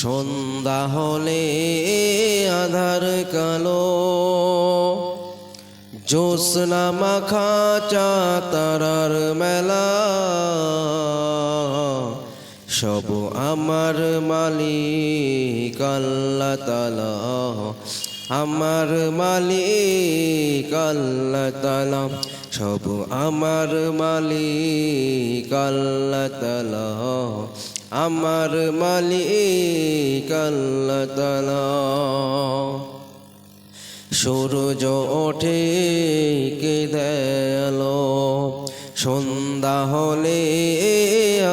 সন্ধ্যা হলে আধার কালো। জোসনা মাখা চাতারার মেলা। সব আমার মালিক আল্লাহ তালা আমার মালিক আল্লাহ তালা সব আমার মালিক আল্লাহ তালা আমার মালিক আল্লাহ তালা সূর্য ওঠে কে দেয়ালো? সন্ধ্যা হলে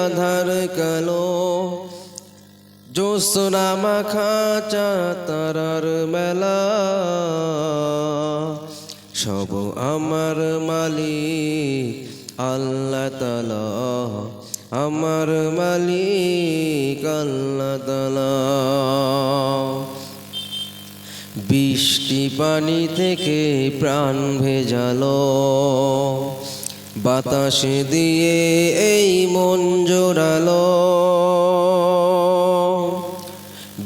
আধার কালো। জোসনা মাখা চাতারার মেলা। সব আমার মালিক আল্লাহ তালা আমার মালিক আল্লাহ তালা বৃষ্টি পানি থেকে প্রাণ ভেজালো। বাতাসে দিয়ে এই মন জোড়ালো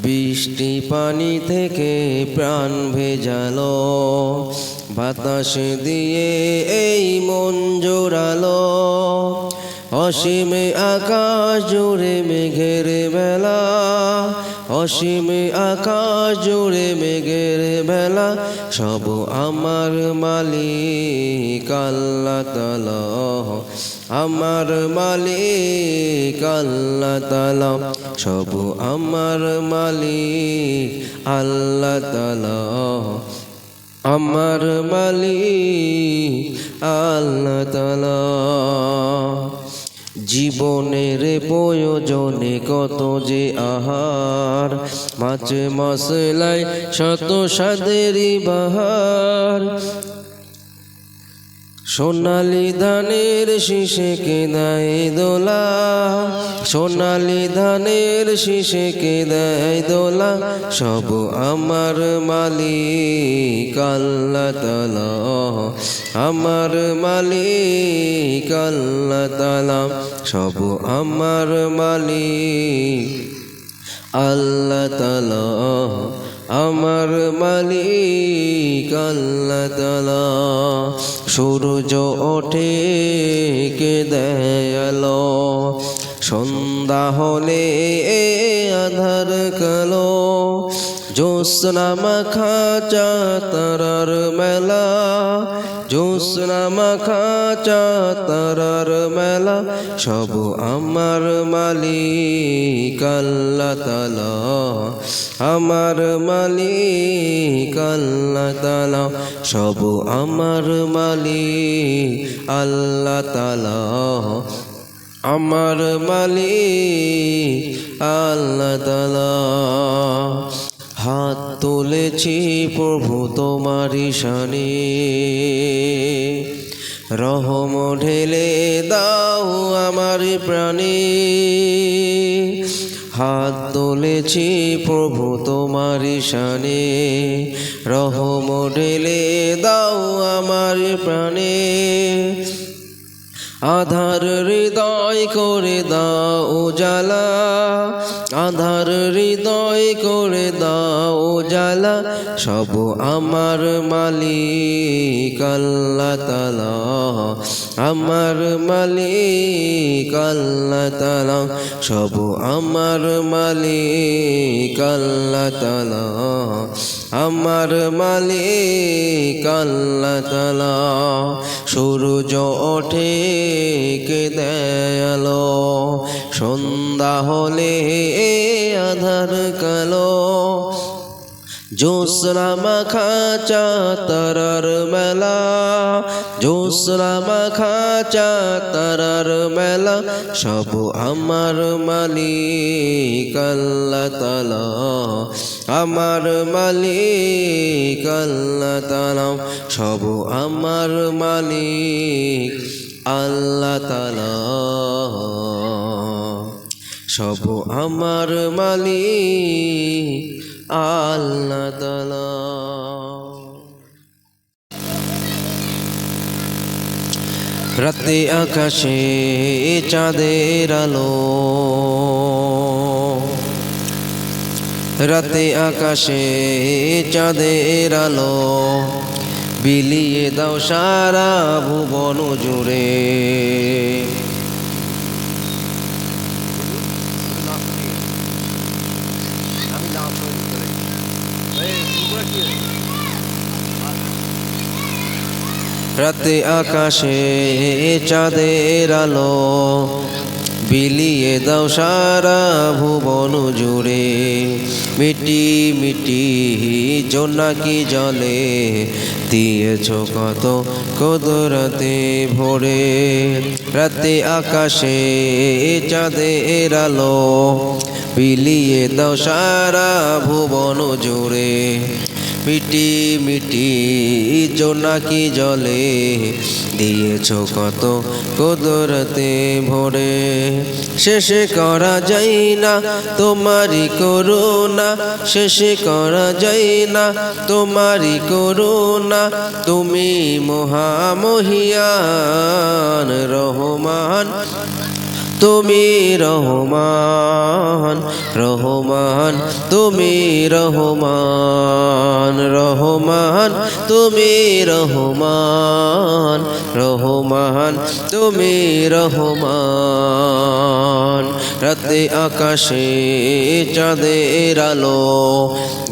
বৃষ্টি পানি থেকে প্রাণ ভেজালো। বাতাসে দিয়ে এই মন জোড়ালো অসীম আকাশ জুড়ে মেঘের বেলা, অসীম আকাশ জুড়ে মেঘের বেলা, সব আমার মালিক আল্লাহ তালা আমার মালিক আল্লাহ তালা সব আমার মালিক আল্লাহ তালা আমার মালিক আল্লাহ তালা জীবনের প্রয়োজনে কত যে আহার মাছ মশলাই শত সাদেরই বাহার। সোনালি ধানের শীষে কেদায় দোলা, সোনালি ধানের শীষে কেদায় দোলা, সব আমার মালিক আল্লাহ তালা আমার মালিক আল্লাহ তালা সব আমার মালিক আল্লাহ তালা আমার মালিক আল্লাহ তালা সূর্য ওঠে কে দেয়াল সন্ধ্যা হলে আধার কালো জ্যোৎস্না মাখা চাতারার মেলা। জ্যোৎস্না মাখা চাতারার মেলা। সব আমার মালিক আল্লাহ তালা আমার মালিক আল্লাহ তালা সব আমার মালিক আল্লাহ তালা আমার মালিক আল্লাহ তালা হাত তুলেছি প্রভু তোমারি শানে। রহম ঢেলে দাও আমার প্রাণে। হাত তুলেছি প্রভু তোমারি শানে। রহম ঢেলে দাও আমার প্রাণে। আধার হৃদয় করে দাও উজালা। আধার হৃদয় করে দাও উজালা। সব আমার মালিক আল্লাহ তালা আমার মালিক আল্লাহ তালা সব আমার মালিক আল্লাহ তালা আমার মালিক আল্লাহ তালা সূর্য ওঠে কে দয়ালো, সন্ধ্যা হলে আধার কালো। জোসরা মাখা চাতারার মেলা জোসরা মাখা চাতারার মেলা, সব আমার মালিক আল্লাহ তালা আমার মালিক, আল্লাহ তালা সব আমার মালিক, আল্লাহ তালা সব আমার মালিক, আল্লাহ তালা রাতে আকাশে চাঁদের আলো রাতে আকাশে চাঁদের আলো। বিলিয়ে দাও সারা ভুবন জুড়ে। রাতে আকাশে চাঁদের আলো। বিলিয়ে দাও সারা ভুবন জুড়ে। মিটি মিটি জোনাকি জলে? দিয়েছ কত কদরাতে ভোরে? রাতে আকাশে চাঁদে এরালো বিলিয়ে দশারা ভুবন জুড়ে। মিটি মিটি জোনাকি জলে? দিয়েছ কত কদরতে ভরে? শেষে করা যায় না তোমারই করুণা। শেষে করা যায় না তোমারই করুণা। তুমি মহামহিয়ান, রহমান। তুমি রহমান রহমান, তুমি রহমান রহমান, তুমি রহমান রহমান, তুমি রহমান। রাতে আকাশে চাঁদের আলো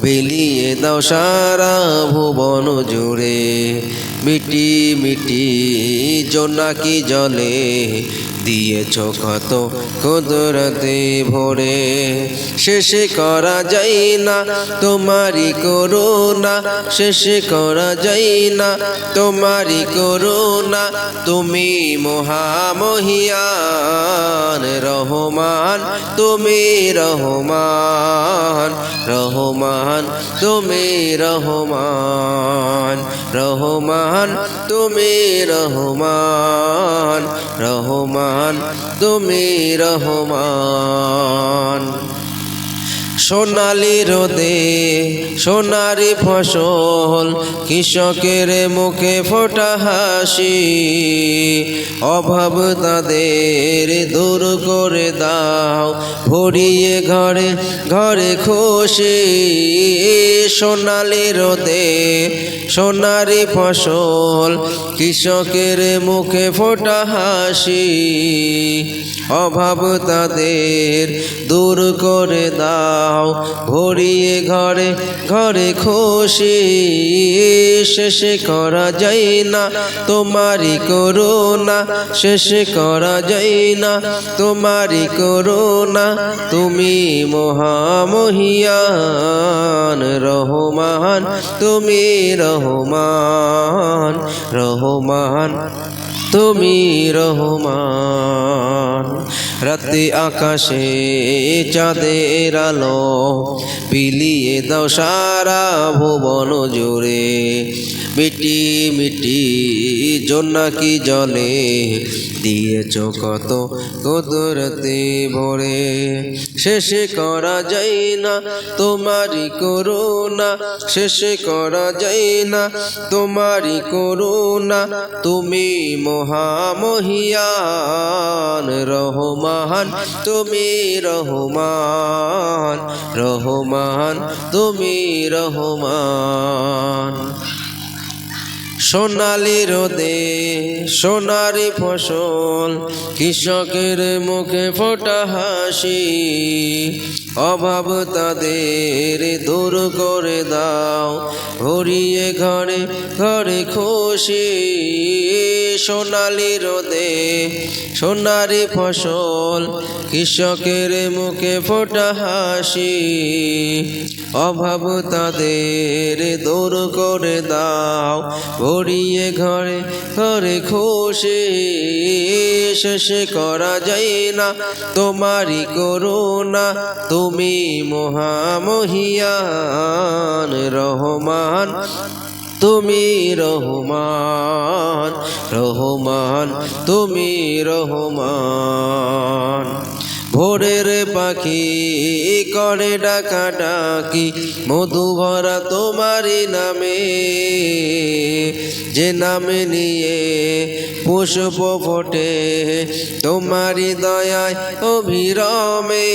বিলিয়ে দাও সারা ভুবন জুড়ে। মিটি মিটি জোনাকি জলে দিয়েছ কত কুদরতে ভরে। শেষে করা যায় না তোমারই করুণা। শেষে করা যায় না তোমারই করুণা। তুমি মহামহিয়ান, রহমান, তুমি রহমান রহমান, তুমি রহমান রহমান, তুমি রহমান রহমান। তুমি রহমান। সোনালি রোদে, সোনারি ফসল, কৃষকের মুখে ফোটা হাসি। অভাব তাদের দূর করে দাও, ভরিয়ে ঘরে ঘরে খুশি। সোনালি রোদে, সোনারি ফসল, কৃষকের মুখে ফোটা হাসি। অভাব তাদের দূর করে দাও ভরিয়ে ঘরে ঘরে খুশি, শেষে করা যায় না, তোমারই করুণা, শেষে করা যায় না, তোমারই করুণা, তুমি মহামহিয়ান, রহমান, তুমি রহমান রহমান। তুমি রহমান। রাতে আকাশে চাঁদের আলো বিলিয়ে দাও সারা ভুবন জুড়ে। মিটি মিটি জোনাকি জলে দিয়েছ কত কদরতে ভরে। শেষে করা যায় না তোমারই করুণা, শেষে করা যায় না তোমারই করুণা, তুমি মহামহিয়ান রহমান তুমি রহমান রহমান তুমি রহমান। সোনালি রোদে, সোনারি ফসল, কৃষকের মুখে ফোটা হাসি, অভাব তাদের দূর করে দাও, ভরিয়ে ঘরে ঘরে খুশি। সোনালি রোদে, সোনারি ফসল, কৃষকের মুখে ফোটা হাসি অভাব তাদের দূর করে দাও। ভরিয়ে ঘরে ঘরে খুশি শেষে করা যায় না। তোমারই করুণা, তুমি মহামহিয়ান, রহমান। তুমি রহমান রহমান। তুমি রহমান। ভোরের পাখি করে ডাকা ডাকি মধু ভরা তোমারই নামে। যে নামে নিয়ে পুষ্প ফোটে, তোমারই দয়ায় অভিরমে।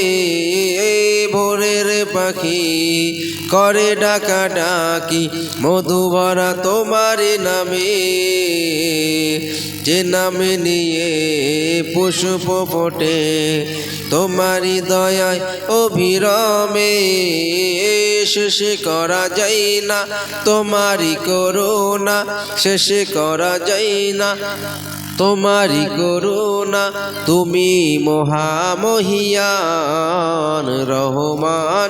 ভোরের পাখি করে ডাকা ডাকি মধু ভরা তোমারই নামে। যে নামে নিয়ে পুষ্প ফোটে, তোমারই দয়ায় অভিরমে শেষ করা যায় না, তোমারই করুণা শেষ করা যায় না, তোমারই করুণা তুমি মহামহিয়ান রহমান।